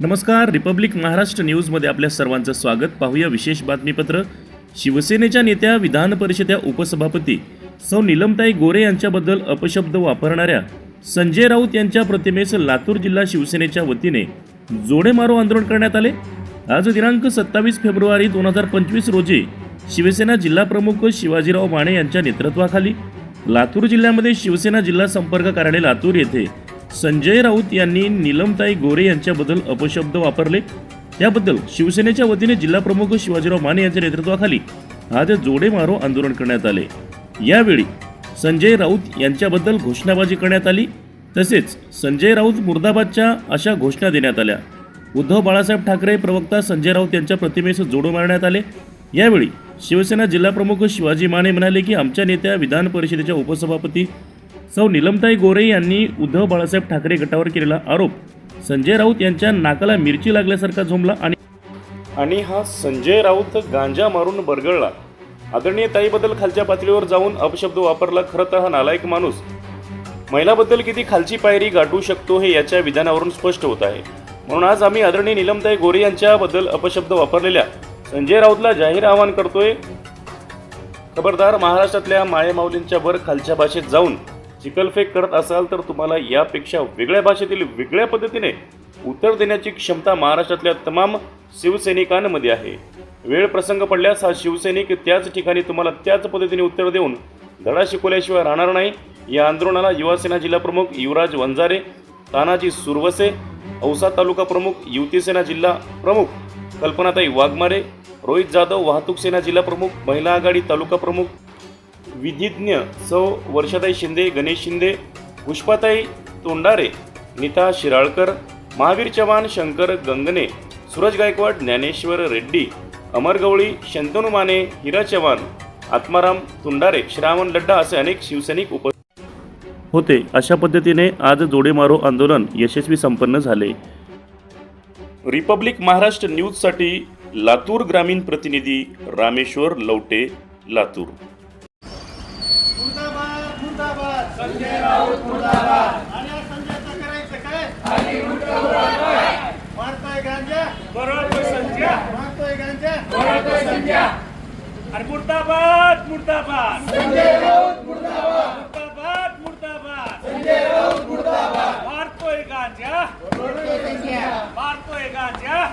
नमस्कार रिपब्लिक महाराष्ट्र न्यूजमध्ये आपल्या सर्वांचं स्वागत. पाहूया विशेष बातमीपत्र. शिवसेनेच्या नेत्या विधान परिषदेच्या उपसभापती सौ निलमताई गोरे यांच्याबद्दल अपशब्द वापरणाऱ्या संजय राऊत यांच्या प्रतिमेस लातूर जिल्हा शिवसेनेच्या वतीने जोडेमारो आंदोलन करण्यात आले. आज दिनांक सत्तावीस फेब्रुवारी दोन हजार पंचवीस रोजी शिवसेना जिल्हाप्रमुख शिवाजीराव माने यांच्या नेतृत्वाखाली लातूर जिल्ह्यामध्ये शिवसेना जिल्हा संपर्क कार्यालय लातूर येथे संजय राऊत यांनी निलमताई गोरे यांच्याबद्दल अपशब्द वापरले. त्याबद्दल शिवसेनेच्या वतीने जिल्हाप्रमुख शिवाजीराव माने यांच्या नेतृत्वाखाली आज जोडे मारो आंदोलन करण्यात आले. यावेळी संजय राऊत यांच्याबद्दल घोषणाबाजी करण्यात आली. तसेच संजय राऊत मुर्दाबादच्या अशा घोषणा देण्यात आल्या. उद्धव बाळासाहेब ठाकरे प्रवक्ता संजय राऊत यांच्या प्रतिमेस जोडो मारण्यात आले. यावेळी शिवसेना जिल्हाप्रमुख शिवाजी माने म्हणाले की आमच्या नेत्या विधान परिषदेच्या उपसभापती सौ निलमताई गोरे यांनी उद्धव बाळासाहेब ठाकरे गटावर केलेला आरोप. संजय राऊत यांच्या नाकाला मिरची लागल्यासारखा झोंबला आणि आणि हा संजय राऊत गांजा मारून बरगळला. आदरणीय ताईबद्दल खालच्या पातळीवर जाऊन अपशब्द वापरला खरं तर हा नालायक माणूस. महिलाबद्दल किती खालची पायरी गाठू शकतो हे याच्या विधानावरून स्पष्ट होत आहे. म्हणून आज आम्ही आदरणीय निलमताई गोरे यांच्याबद्दल अपशब्द वापरलेल्या संजय राऊतला जाहीर आवाहन करतोय. खबरदार महाराष्ट्रातल्या माळेमाऊलींच्या वर खालच्या भाषेत जाऊन चिकलफेक करत असाल तर तुम्हाला यापेक्षा वेगळ्या भाषेतील वेगळ्या पद्धतीने उत्तर देण्याची क्षमता महाराष्ट्रातल्या तमाम शिवसैनिकांमध्ये आहे. वेळ प्रसंग पडल्यास हा शिवसैनिक त्याच ठिकाणी तुम्हाला त्याच पद्धतीने उत्तर देऊन धडा शिकवल्याशिवाय राहणार नाही. या आंदोलनाला युवासेना जिल्हाप्रमुख युवराज वंजारे तानाजी सुरवसे औसा तालुका प्रमुख युतीसेना जिल्हा प्रमुख कल्पनाताई वाघमारे रोहित जाधव वाहतूक सेना जिल्हा प्रमुख महिला आघाडी तालुका प्रमुख विधिज्ञ सौ वर्षाताई शिंदे गणेश शिंदे पुष्पाताई तोंडारे नीता शिराळकर महावीर चव्हाण शंकर गंगणे सूरज गायकवाड ज्ञानेश्वर रेड्डी अमर गवळी शंतनू माने हिरा चव्हाण आत्माराम तुंडारे श्रावण लड्डा असे अनेक शिवसैनिक उप होते. अशा पद्धतीने आज जोडेमारो आंदोलन यशस्वी संपन्न झाले. रिपब्लिक महाराष्ट्र न्यूजसाठी लातूर ग्रामीण प्रतिनिधी रामेश्वर लवटे लातूर मुर्दाबाद मुर्दाबाद संजय राऊत मुर्दाबाद आणि संजयचं करायचं काय मारतोय गांजा बरोबर संजय मारतोय गांजा बरोबर संजय अरे मुर्दाबाद मुर्दाबाद संजय राऊत मुर्दाबाद मुर्दाबाद मुर्दाबाद संजय राऊत मुर्दाबाद मारतोय गांजा मारतोय गांजा